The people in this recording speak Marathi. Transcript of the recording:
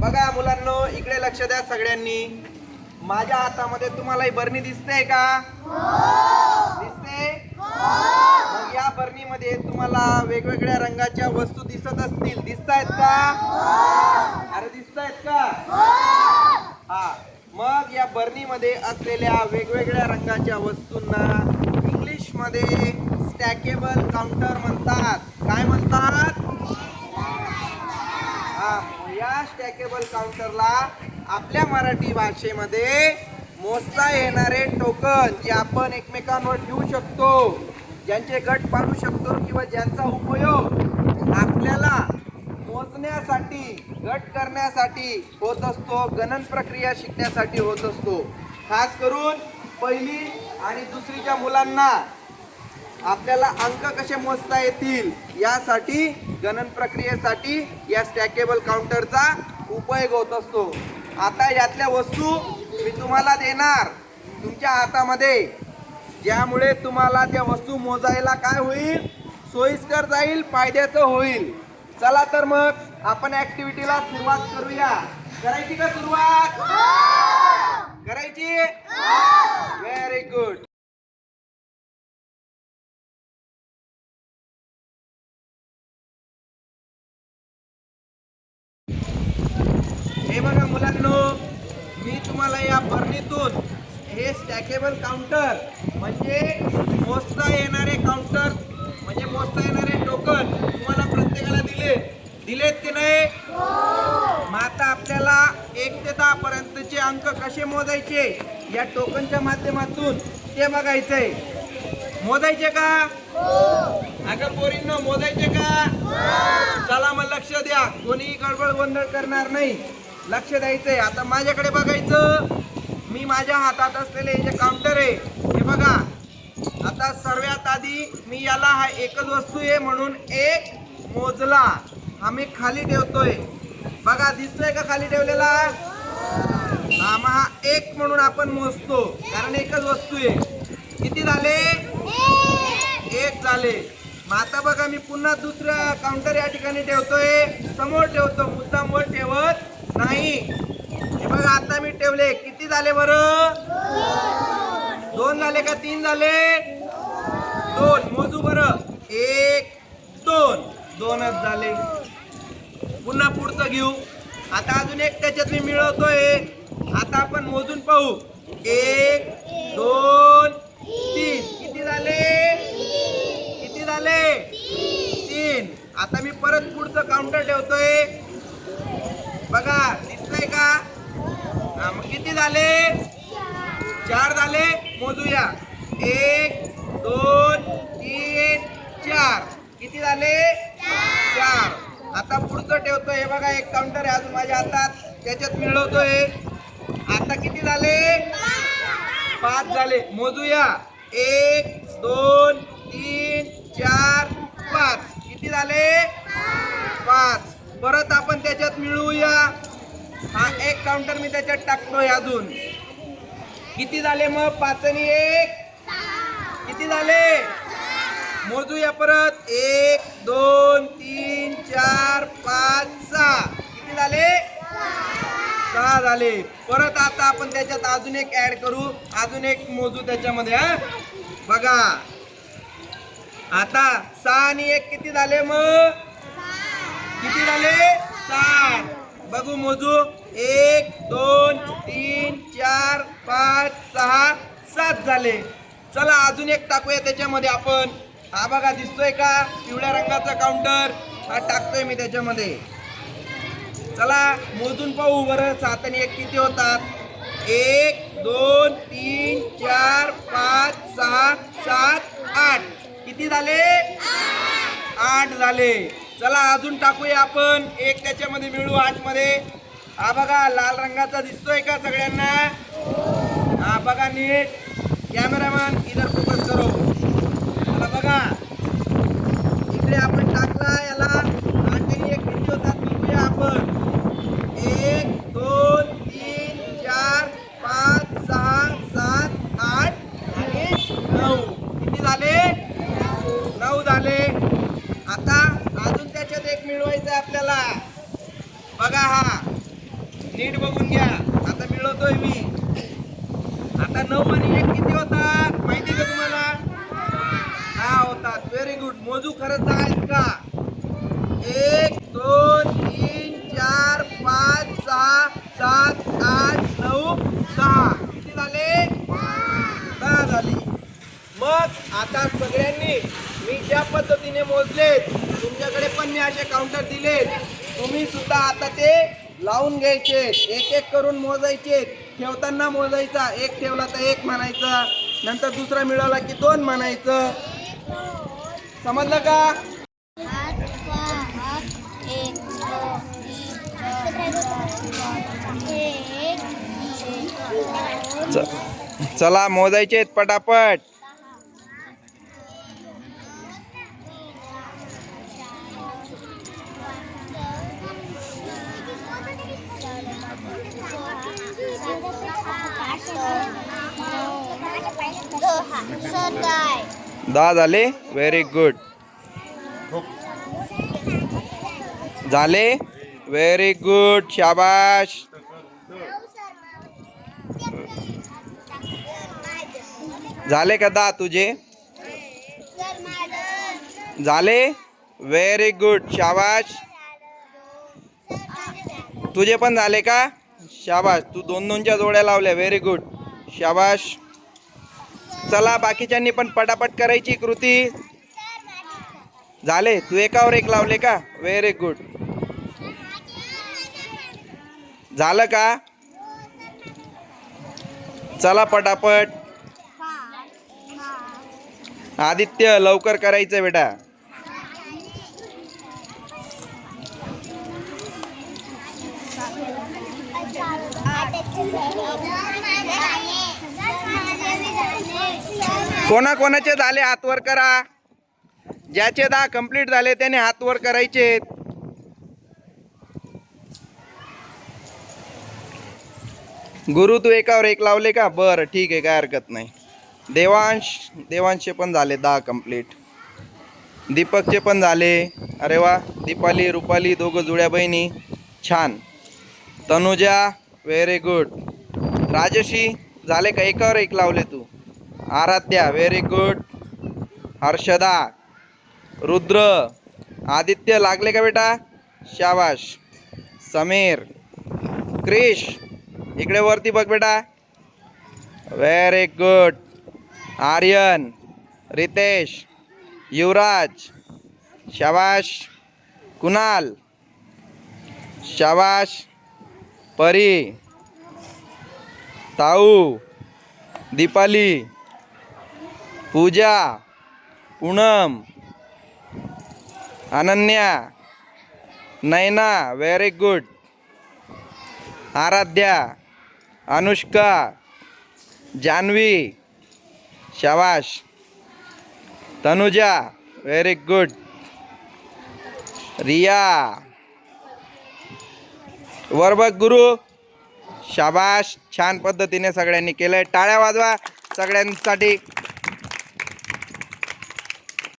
बघा मुलांनो इकडे लक्ष द्या सगळ्यांनी. माझ्या हातामध्ये तुम्हाला ही बरणी दिसते का? दिसते? मग या बरणीमध्ये तुम्हाला वेगवेगळ्या रंगाच्या वस्तू दिसत असतील. दिसतायत का? अरे दिसतायत का? हा मग या बरणीमध्ये असलेल्या वेगवेगळ्या रंगाच्या वस्तूंना इंग्लिशमध्ये स्टॅकेबल काउंटर म्हणतात. काय म्हणतात हा या स्टॅकेबल काउंटरला आपल्या मराठी भाषेमध्ये मोजता येणारे टोकन जे आपण एकमेकांवर ठेवू शकतो ज्यांचे गट पाडू शकतो किंवा ज्यांचा उपयोग आपल्याला मोजण्यासाठी गट करण्यासाठी होत असतो गणन प्रक्रिया शिकण्यासाठी होत असतो. खास करून पहिली आणि दुसरीच्या मुलांना आपल्याला अंक कसे मोजता येतील यासाठी गणन प्रक्रियेसाठी या स्टॅकेबल काउंटरचा उपयोग होत असतो. आता यातल्या वस्तू मी तुम्हाला देणार. तुमच्या हातामध्ये. ज्यामुळे तुम्हाला त्या वस्तू मोजायला काय होईल? सोयीस्कर जाईल फायद्याचं होईल. चला तर मग आपण ऍक्टिव्हिटीला सुरुवात करूया. करायची का सुरुवात? करायची? व्हेरी गुड बघा मुलांनो मी तुम्हाला या बरणीतून हे स्टॅकेबल काउंटर म्हणजे मोजता येणारे काउंटर म्हणजे मोजता येणारे टोकन तुम्हाला प्रत्येकाला दिले. दिलेत की नाही? मग आता आपल्याला एक ते दहा पर्यंतचे अंक कसे मोजायचे? या टोकनच्या माध्यमातून ते बघायचंय. मोजायचे का? अगं पोरींनो मोजायचे का? चला मग लक्ष द्या. कोणी गडबड गोंधळ करणार नाही. लक्ष द्यायचंय. आता माझ्याकडे बघायचं मी माझ्या हातात असलेले जे काउंटर आहे हे बघा. आता सर्वात आधी मी याला हा एकच वस्तू आहे म्हणून एक मोजला. हा मी खाली ठेवतोय. बघा दिसतोय का खाली ठेवलेला? हा मग हा एक म्हणून आपण मोजतो कारण एकच वस्तू आहे. किती झाले? एक झाले. मग आता बघा मी पुन्हा दुसऱ्या काउंटर या ठिकाणी ठेवतोय. समोर ठेवतो मुद्दाम वर ठेवत. नाही. हे बघा आता मी ठेवले. किती झाले बरं? दोन झाले का? तीन झाले? दोन. मोजू बरं. एक दोन. दोनच झाले. पुन्हा पुढचं घेऊ. आता अजून एक त्याच्यात मी मिळवतोय. आता आपण मोजून पाहू. एक दोन तीन. किती झाले? किती झाले? तीन. आता मी परत पुढचं काउंटर ठेवतोय. बघा दिसतंय का? हा, मग किती झाले? चार झाले. मोजूया. एक दोन तीन चार. किती झाले? चार. आता पुढचं ठेवतोय. हे बघा एक काउंटर आहे अजून माझ्या हातात. त्याच्यात मिळवतोय. आता किती झाले? पाच झाले. मोजूया. एक दोन तीन चार पाच. किती झाले? पाच. परत आपण त्याच्यात मिळवूया. हा एक काउंटर मी त्याच्यात टाकतोय अजून. किती झाले मग? पाच आणि एक. किती झाले? मोजूया परत. एक दोन तीन चार पाच सहा. किती झाले? सहा झाले. परत आता आपण त्याच्यात अजून एक ऍड करू. अजून एक मोजू त्याच्यामध्ये हा. बघा. आता सहा आणि एक किती झाले मग? किती झाले? सात. बघू मोजू. एक दोन तीन चार पाच सहा सात झाले. चला अजून एक टाकूया त्याच्यामध्ये आपण. हा बघा दिसतोय का? पिवळ्या रंगाचा काउंटर हा टाकतोय मी त्याच्यामध्ये. चला मोजून पाहू बरं. सात आणि एक किती होतात? एक दोन तीन चार पाच सहा सात आठ. किती झाले? आठ झाले. चला अजून टाकूया आपण. एक त्याच्यामध्ये मिळू आतमध्ये. हा बघा लाल रंगाचा दिसतोय का सगळ्यांना? हा बघा नीट कॅमेरामॅन इधर फोकस करो चला बघा इकडे आपण टाकला याला आठ आणि एक किती होतात बघूया आपण एक दोन तीन चार पाच सहा सात आठ आणि नऊ किती झाले नऊ झाले आता अजून त्याच्यात एक मिळवायचं आपल्याला. बघा हा. नीट बघून घ्या. आता मिळवतोय मी. आता नऊ आणि एक किती होतात? माहिती का तुम्हाला? हा होतात. व्हेरी गुड मोजू खरंच आहेत का? एक दोन तीन चार पाच सहा सात आठ नऊ दहा. किती झाले? दहा झाली. मग आता सगळ्यांनी मी ज्या पद्धतीने मोजले तुमच्याकडे पण मी असे काउंटर दिलेत तुम्ही सुद्धा आता ते लावून घ्यायचे. एक एक करून मोजायचे. ठेवताना मोजायचा. एक ठेवला तर एक म्हणायचा. नंतर दुसरा मिळवला की दोन म्हणायचं. समजलं का? चला. मोजायचे पटापट. दहा झाले गुड झाले व्हेरी गुड शाबाश. झाले का दहा तुझे? झाले व्हेरी गुड शाबाश. तुझे पण झाले का? शाबाश तू दोन दोनच्या जोड्या लावल्या व्हेरी गुड शाबाश चला बाकीच्यांनी पण पटापट करायची कृती. झाले तू एकावर एक लावले का? व्हेरी गुड झालं का? चला पटापट. आदित्य लवकर करायचं बेटा. कोणा कोणाचे झाले हातवर करा. ज्याचे दहा कंप्लीट झाले त्याने हातवर करायचे. गुरु तू एकावर एक लावले का? बरं ठीक आहे काय हरकत नाही. देवांश देवांशचे पण झाले दहा कंप्लीट दीपकचे पण झाले. अरे वा दीपाली रुपाली दोघं जुळ्या बहिणी. छान. तनुजा व्हेरी गुड राजशी झाले का? एकावर एक लावले तू. आराध्या व्हेरी गुड हर्षदा रुद्र आदित्य लागले का बेटा? शाबाश. समीर क्रिश इकडे वरती बघ बेटा. व्हेरी गुड आर्यन रितेश युवराज शाबाश. कुणाल? शाबाश. परी ताऊ दीपाली पूजा पूनम अनन्या नैना व्हेरी गुड आराध्या अनुष्का जान्हवी शवाश तनुजा व्हेरी गुड रिया वर बघ गुरु. शाबाश छान पद्धतीने सगळ्यांनी केलंय. टाळ्या वाजवा. सगळ्यांसाठी